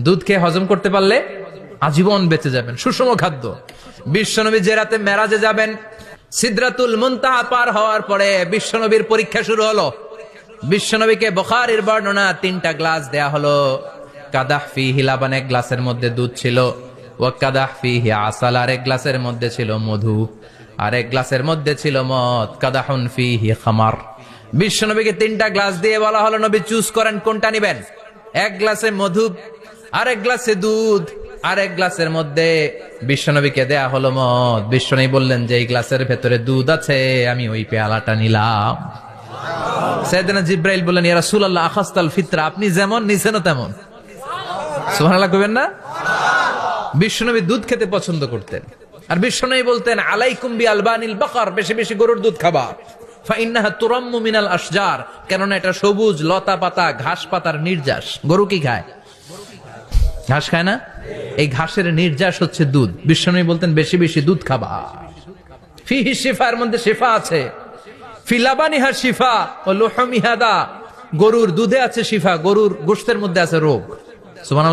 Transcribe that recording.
দুধ খেয়ে হজম করতে পারলে আজীবন বেঁচে যাবেন। সুষম খাদ্য। বিশ্বনবী যে রাতে মেরাজে যাবেন, সিদ্রাতুল মুনতাহা পার হওয়ার পরে বিশ্বনবীর পরীক্ষা শুরু হলো। বিশ্বনবীকে বখারির বর্ণনা তিনটা গ্লাস দেয়া হলো। কাদাহ ফি হিলাবান এক গ্লাসের মধ্যে দুধ ছিল। ও কাদাহ ফি আসাল আর এক গ্লাসের মধ্যে ছিল মধু। আর এক গ্লাসের মধ্যে ছিল মদ। কাদাহুন ফি হি খামার। বিশ্বনবীকে তিনটা গ্লাস দিয়ে বলা হলো, নবী চুজ করেন কোনটা নিবেন? এক গ্লাসে মধু আর এক গ্লাসে দুধ আর এক গ্লাসের মধ্যে বিশ্বনবীকে দেয়া হলো মদ। বিশ্বনবী বললেন যে, এই গ্লাসের ভেতরে দুধ আছে, আমি ওই পেয়ালাটা নিলাম। সৈয়দনা জিব্রাইল বললেন, ইয়া রাসূলুল্লাহ, আখাস্তাল ফিতরা, আপনি যেমন নিছেনও তেমন। সুবহানাল্লাহ কইবেন না? বিশ্বনবী দুধ খেতে পছন্দ করতেন। আর বিশ্বনবী বলতেন, আলাইকুম বি আলবানিল বাকার, বেশি বেশি গরুর দুধ খাবা। ফাইন্নাহা তুরাম্মু মিনাল আশজার, কেননা এটা সবুজ লতা পাতা ঘাস পাতার নির্যাস। গরু কি খায়? ঘাস খায় না? এই ঘাসের নির্যাস হচ্ছে দুধ। বিশ্বনবী বলতেন, বেশি বেশি দুধ খাবা। ফিহি শিফার মধ্যে শিফা আছে। ফিলাবানিহা শিফা ও লোহমিহাদা গরুর দুধে আছে শিফা, গরুর গোষ্ঠের মধ্যে আছে রোগ। সুমান